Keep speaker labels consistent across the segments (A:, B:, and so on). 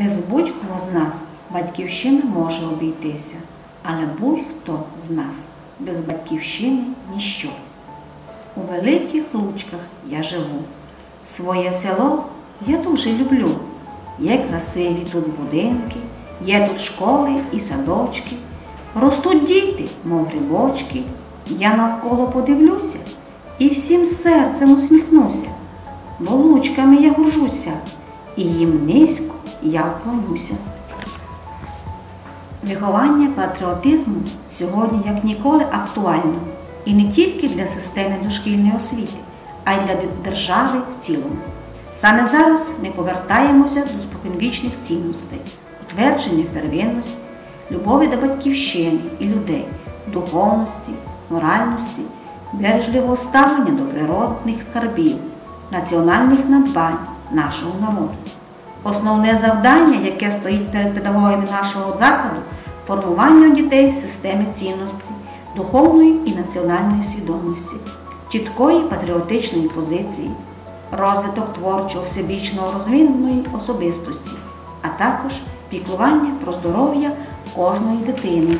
A: Без будь-кого з нас батьківщина може обійтися, але будь-хто з нас без батьківщини ніщо. У великих лучках я живу. Своє село я дуже люблю. Є красиві тут будинки, є тут школи і садочки. Ростуть діти, мов грибочки. Я навколо подивлюся і всім серцем усміхнуся, бо лучками я горжуся, і їм низько я вклонюся. Виховання патріотизму сьогодні як ніколи актуально і не тільки для системи дошкільної освіти, а й для держави в цілому. Саме зараз ми повертаємося до споконвічних цінностей, утвердження первинності, любові до батьківщини і людей, духовності, моральності, бережливого ставлення до природних скарбів, національних надбань нашого народу. Основне завдання, яке стоїть перед педагогами нашого закладу, формування у дітей системи цінності, духовної і національної свідомості, чіткої патріотичної позиції, розвиток творчого всебічного розвиненої особистості, а також піклування про здоров'я кожної дитини.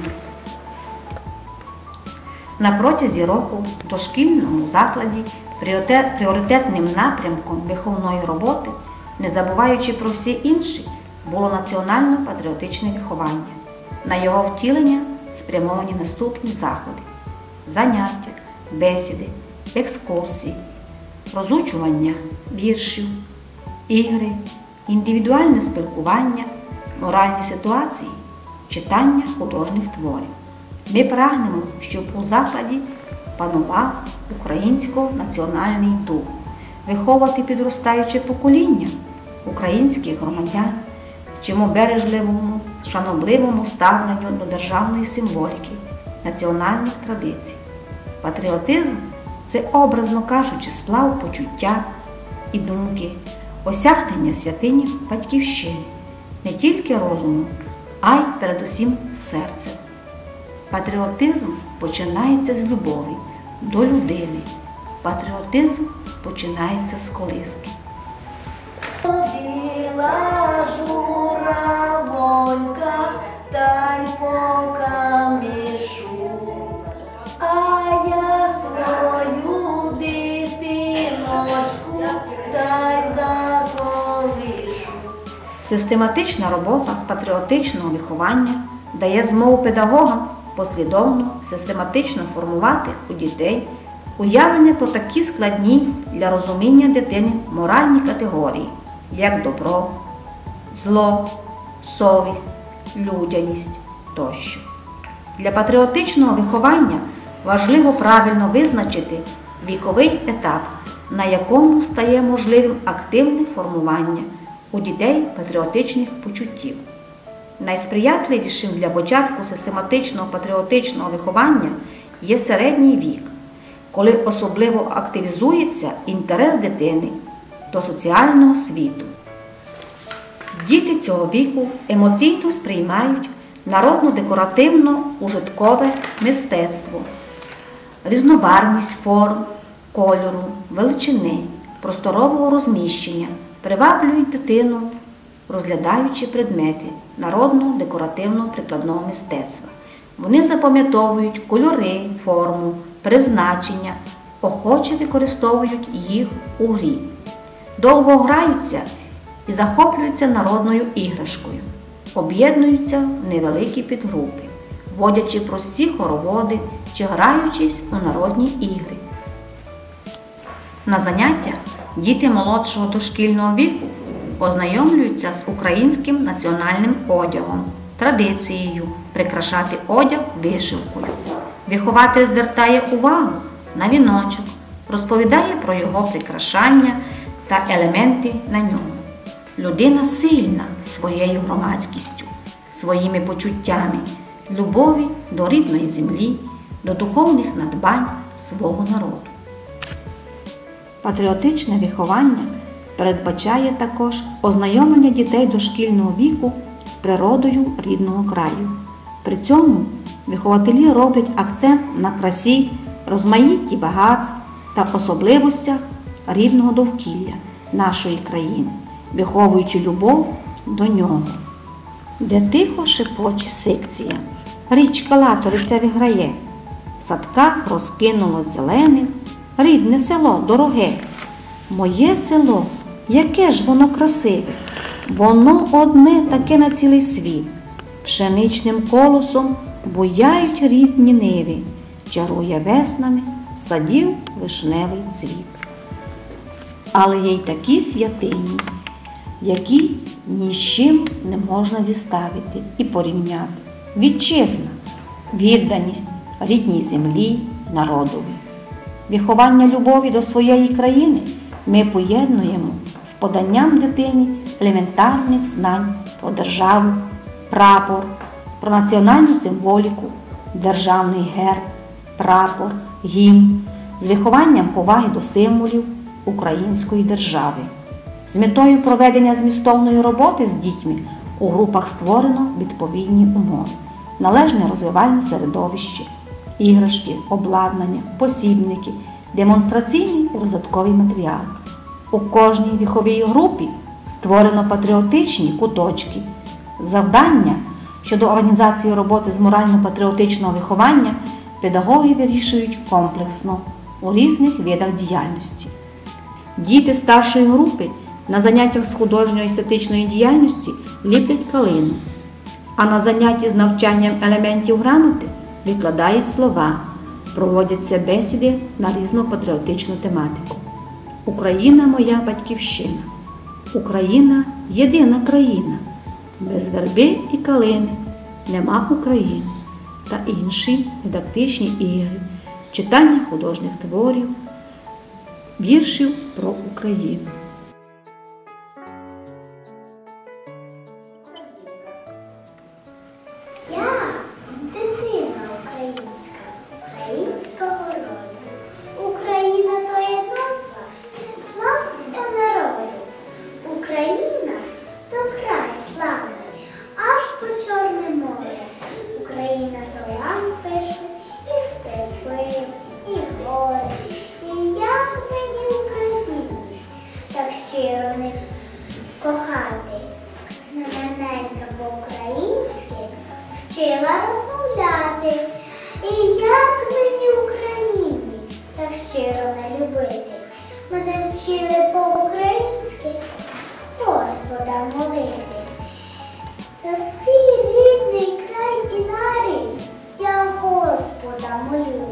A: На протязі року в дошкільному закладі пріоритетним напрямком виховної роботи, не забуваючи про всі інші, було національно-патріотичне виховання. На його втілення спрямовані наступні заходи: заняття, бесіди, екскурсії, розучування віршів, ігри, індивідуальне спілкування, моральні ситуації, читання художніх творів. Ми прагнемо, щоб у закладі панував українсько-національний дух, виховувати підростаюче покоління українських громадян, вчимо бережливому, шанобливому ставленню до державної символіки, національних традицій. Патріотизм це, образно кажучи, сплав почуття і думки, осягнення святині батьківщини, не тільки розуму, а й передусім серцем. Патріотизм починається з любові до людини. Патріотизм починається з колиски.
B: Ходила журавонька та й по камішу, а я свою дитиночку та й заколишу.
A: Систематична робота з патріотичного виховання дає змогу педагогам послідовно, систематично формувати у дітей уявлення про такі складні для розуміння дитини моральні категорії, як добро, зло, совість, людяність тощо. Для патріотичного виховання важливо правильно визначити віковий етап, на якому стає можливим активне формування у дітей патріотичних почуттів. Найсприятливішим для початку систематичного патріотичного виховання є середній вік, коли особливо активізується інтерес дитини до соціального світу. Діти цього віку емоційно сприймають народно-декоративно-ужиткове мистецтво, різнобарвність форм, кольору, величини, просторового розміщення, приваблюють дитину, розглядаючи предмети народно-декоративно-прикладного мистецтва. Вони запам'ятовують кольори, форму, призначення, охоче використовують їх у грі, довго граються і захоплюються народною іграшкою, об'єднуються в невеликі підгрупи, водячи прості хороводи чи граючись у народні ігри. На заняття діти молодшого дошкільного віку ознайомлюються з українським національним одягом, традицією прикрашати одяг вишивкою. Вихователь звертає увагу на віночок, розповідає про його прикрашання та елементи на ньому. Людина сильна своєю громадськістю, своїми почуттями, любові до рідної землі, до духовних надбань свого народу. Патріотичне виховання передбачає також ознайомлення дітей дошкільного віку з природою рідного краю. При цьому вихователі роблять акцент на красі, розмаїтті багатств та особливостях рідного довкілля нашої країни, виховуючи любов до нього, де тихо шепоче секція. Річка латориця виграє, в садках розкинуло зелених, рідне село дороге. Моє село, яке ж воно красиве, воно одне таке на цілий світ. Пшеничним колосом буяють різні ниви, чарує веснами садів вишневий цвіт. Але є й такі святині, які ні з чим не можна зіставити і порівняти. Вітчизна, відданість рідній землі, народові. Виховання любові до своєї країни ми поєднуємо з поданням дитині елементарних знань про державу, прапор, про національну символіку, державний герб, прапор, гімн, з вихованням поваги до символів української держави. З метою проведення змістовної роботи з дітьми у групах створено відповідні умови, належне розвивальне середовище, іграшки, обладнання, посібники, демонстраційні і роздаткові матеріали. У кожній віховій групі створено патріотичні куточки, завдання щодо організації роботи з морально-патріотичного виховання педагоги вирішують комплексно у різних видах діяльності. Діти старшої групи на заняттях з художньої естетичної діяльності ліплять калину, а на занятті з навчанням елементів грамоти викладають слова, проводяться бесіди на різну патріотичну тематику. Україна моя батьківщина. Україна єдина країна. Без верби і калини нема України та інші дидактичні ігри, читання художніх творів, віршів про Україну.
C: Розмовляти. І як мені в Україні так щиро не любити. Мене вчили по-українськи Господа молити. За свій рідний край і нарід я Господа молю.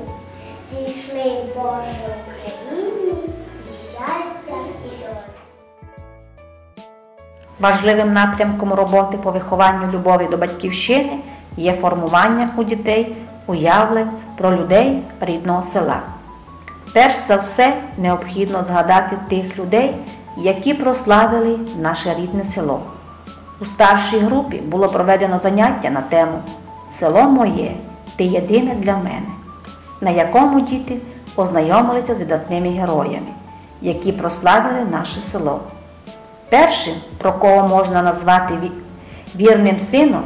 C: Зійшли Боже Україні і щастя і доля.
A: Важливим напрямком роботи по вихованню любові до батьківщини є формування у дітей уявлень про людей рідного села. Перш за все необхідно згадати тих людей, які прославили наше рідне село. У старшій групі було проведено заняття на тему Село моє, ти єдине для мене, на якому діти ознайомилися з видатними героями, які прославили наше село. Першим, про кого можна назвати вірним сином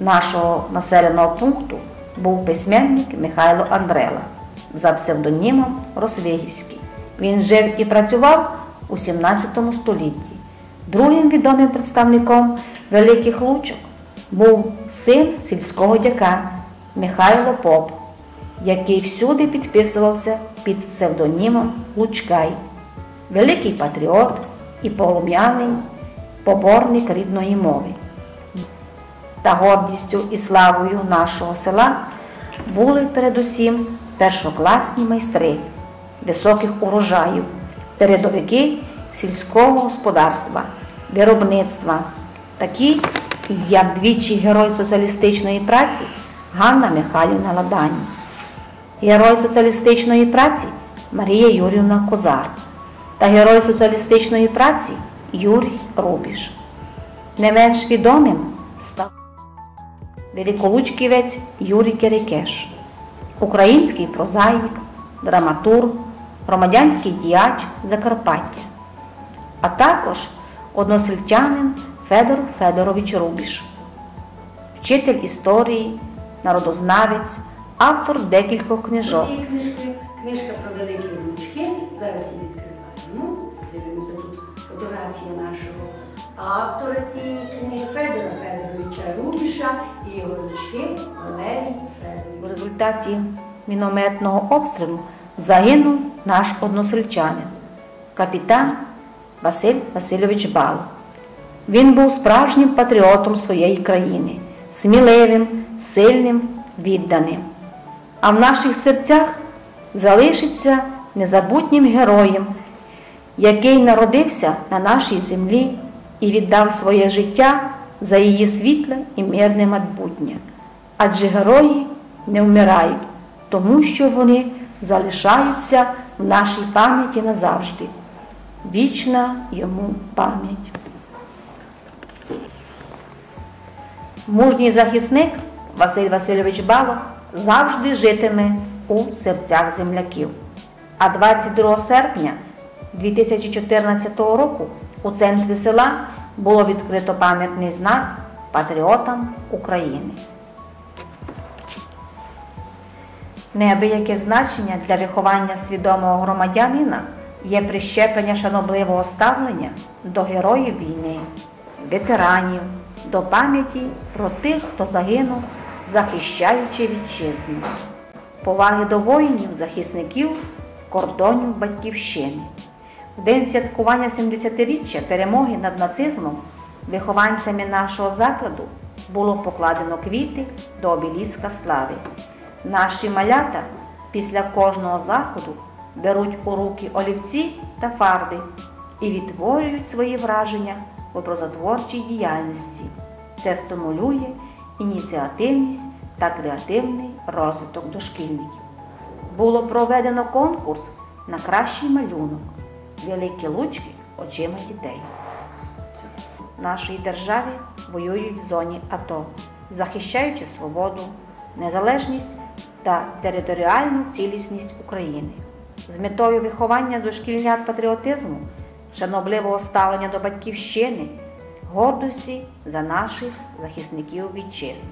A: нашого населеного пункту, був письменник Михайло Андрела за псевдонімом Росвигівський. Він жив і працював у 17 столітті. Другим відомим представником Великих Лучок був син сільського дяка Михайло Поп, який всюди підписувався під псевдонімом Лучкай великий патріот і полум'яний поборник рідної мови. Та гордістю і славою нашого села були передусім першокласні майстри високих урожаїв, передовики сільського господарства, виробництва, такі як двічі герой соціалістичної праці Ганна Михайлівна Ладані, герой соціалістичної праці Марія Юрівна Козар та герой соціалістичної праці Юрій Рубіш. Не менш відомим став великолучківець Юрій Кирикеш, український прозаїк, драматург, громадянський діяч Закарпаття, а також односельчанин Федор Федорович Рубіш, вчитель історії, народознавець, автор декількох книжок.
D: Цієї книжки, книжка про великі ручки. Зараз її відкриваємо. Дивимося тут фотографія нашого Автора цієї книги Федора Федоровича Рубіша і його дочки Валерії Федорівни.
A: В результаті мінометного обстрілу загинув наш односельчанин, капітан Василь Васильович Бал. Він був справжнім патріотом своєї країни, сміливим, сильним, відданим. А в наших серцях залишиться незабутнім героєм, який народився на нашій землі і віддав своє життя за її світле і мирне майбутнє. Адже герої не вмирають, тому що вони залишаються в нашій пам'яті назавжди. Вічна йому пам'ять. Мужній захисник Василь Васильович Балох завжди житиме у серцях земляків. А 22 серпня 2014 року у центрі села було відкрито пам'ятний знак патріотам України. Неабияке значення для виховання свідомого громадянина є прищеплення шанобливого ставлення до героїв війни, ветеранів, до пам'яті про тих, хто загинув, захищаючи вітчизну, поваги до воїнів, захисників, кордонів Батьківщини. День святкування 70-річчя перемоги над нацизмом вихованцями нашого закладу було покладено квіти до обеліска слави. Наші малята після кожного заходу беруть у руки олівці та фарби і відтворюють свої враження в образотворчій діяльності. Це стимулює ініціативність та креативний розвиток дошкільників. Було проведено конкурс на кращий малюнок Великі лучки очима дітей. В нашій державі воюють в зоні АТО, захищаючи свободу, незалежність та територіальну цілісність України. З метою виховання дошкільнят патріотизму, шанобливого ставлення до батьківщини, гордості за наших захисників вітчизни.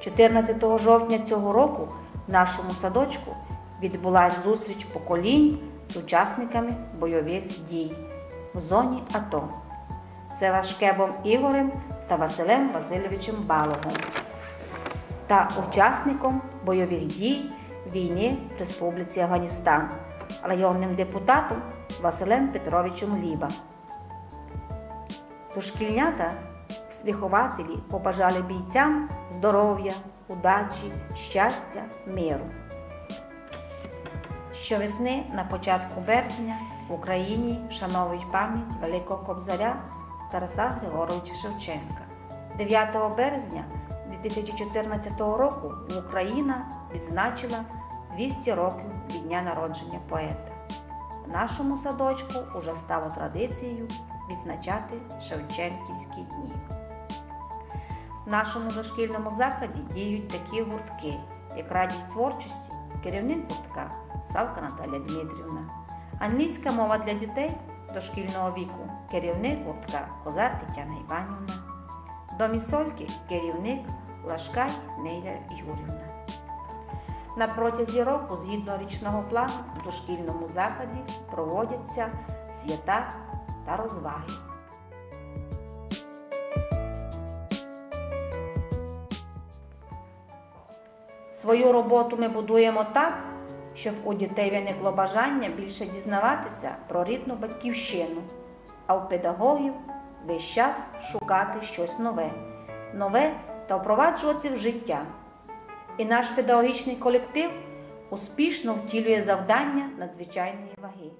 A: 14 жовтня цього року в нашому садочку відбулася зустріч поколінь з учасниками бойових дій в зоні АТО. Це Вашкебом Ігорем та Василем Васильовичем Балогом та учасником бойових дій війни в Республіці Афганістан, районним депутатом Василем Петровичем Ліба. Дошкільнята вихователі побажали бійцям здоров'я, удачі, щастя, миру. Щовесни на початку березня в Україні вшановують пам'ять Великого Кобзаря Тараса Григоровича Шевченка. 9 березня 2014 року Україна відзначила 200 років від дня народження поета. В нашому садочку уже стало традицією відзначати Шевченківські дні. В нашому дошкільному закладі діють такі гуртки, як радість творчості, керівник гуртка Савка Наталя Дмитрівна, англійська мова для дітей дошкільного віку, керівник гуртка Козар Тетяна Іванівна, домісольки керівник Лашкай Неля Юрівна. На протязі року, згідно річного плану, в дошкільному закладі проводяться свята та розваги. Свою роботу ми будуємо так, щоб у дітей виникло бажання більше дізнаватися про рідну батьківщину, а у педагогів весь час шукати щось нове, нове та впроваджувати в життя. І наш педагогічний колектив успішно втілює завдання надзвичайної ваги.